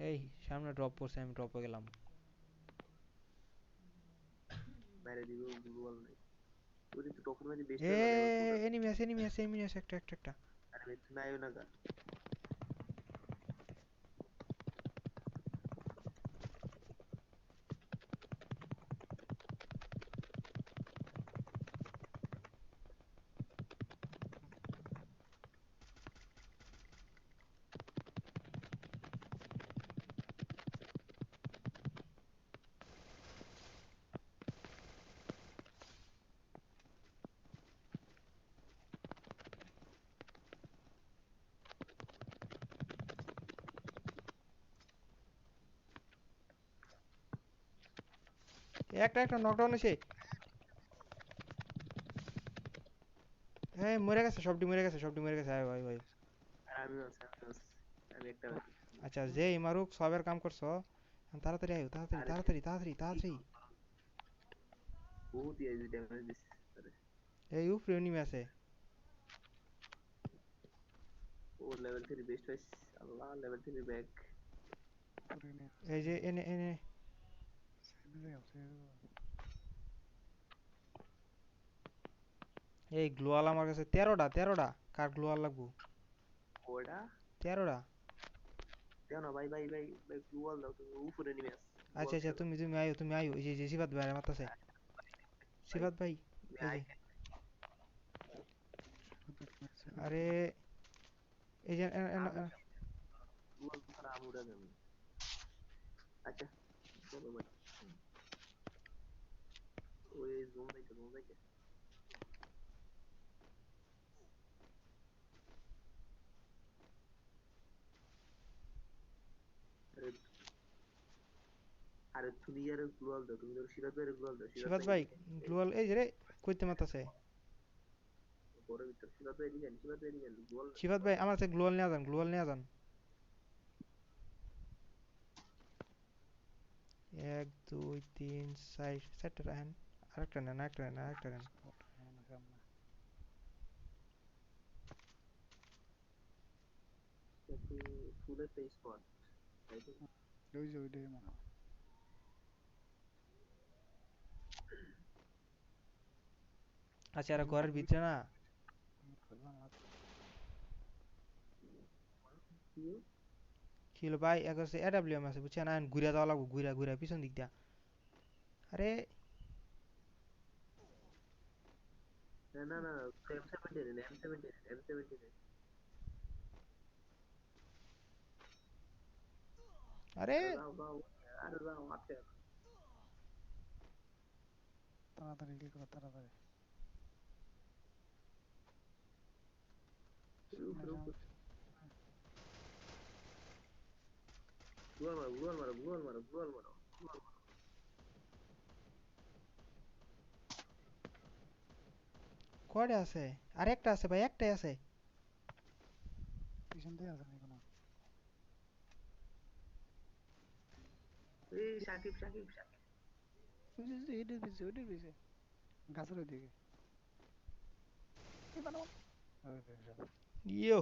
এই সামনে drop পড়ছে আমি drop এ গেলাম। এ এনিমি আছে এনিমি আছে এনিমি আছে একটা একটা একটা। একটা একটা নকডাউন হয়েছে হ্যাঁ মরে গেছে সবটি মরে গেছে সবটি মরে গেছে। আয় ভাই ভাই। আমি আছি আমি একটা আচ্ছা যেই মারুক সবের কাম করছ। তাড়াতাড়ি আয়ো তাড়াতাড়ি তাড়াতাড়ি তাড়াতাড়ি তাড়াতাড়ি। বহুত ড্যামেজ দিছে এই উপরে এনিমি আছে। ও লেভেল 3 বেস্ট হইছে আল্লাহ লেভেল 3 ব্যাক এই যে এনে এনে। এই গ্লোয়াল আমার কাছে তেরোটা তেরোটা। কার গ্লোয়াল লাগবো? তেরোটা? দেও ভাই ভাই ভাই ভাই গ্লোবাল দাও তুমি উপরে নেমে আস। আচ্ছা আচ্ছা তুমি তুমি আয়ো তুমি আয়ো। এই যে সিফাত ভাই মারতাছে সিফাত ভাই আরে এই যে আচ্ছা চলো ভাই। দেখে জুম দেখে আরে তুমি আর গ্লোবাল দাও তুমি তো সিরাজ ভাইয়ের গ্লোবাল দাও সিফাত ভাই গ্লোয়াল এই যে রে কইতে সিরাজ ভাই সিরাজ ভাই দিবেন সিফাত ভাই আমার কাছে গ্লোয়াল নিয়ে যান গ্লোয়াল নিয়ে যান। এক দুই তিন চার চারটা রাখেন। আরেকটা নেন আরেকটা নেন আরেকটা নেন একটু ফুলের ফেস স্পট তাই তো ওই যে ওইটাই মনে হয় আচ্ছা এরা ঘরের ভিতরে না কি কি হলো ভাই এক হচ্ছে এডাব্লিউএম আছে বুঝছেন আইন ঘুরে যাওয়া লাগবো ঘুরে ঘুরে পিছন দিক দিয়া আরে না না না M seventeen M seventeen M seventeen আরে! যাও যাও আরে যাও আছে তাড়াতাড়ি কি করো তাড়াতাড়ি। গুয়াল মারো গুয়াল মারো গুয়াল মারো গুয়াল মারো। কয়টা আছে? আর একটা আছে ভাই একটাই আছে। পিছন দিয়ে আছে কোনো এই সাকিব সাকিব সাকিব। এইটার পিছিয়ে ওইটার পিছে গাছের ওইদিকে। ইয়ো।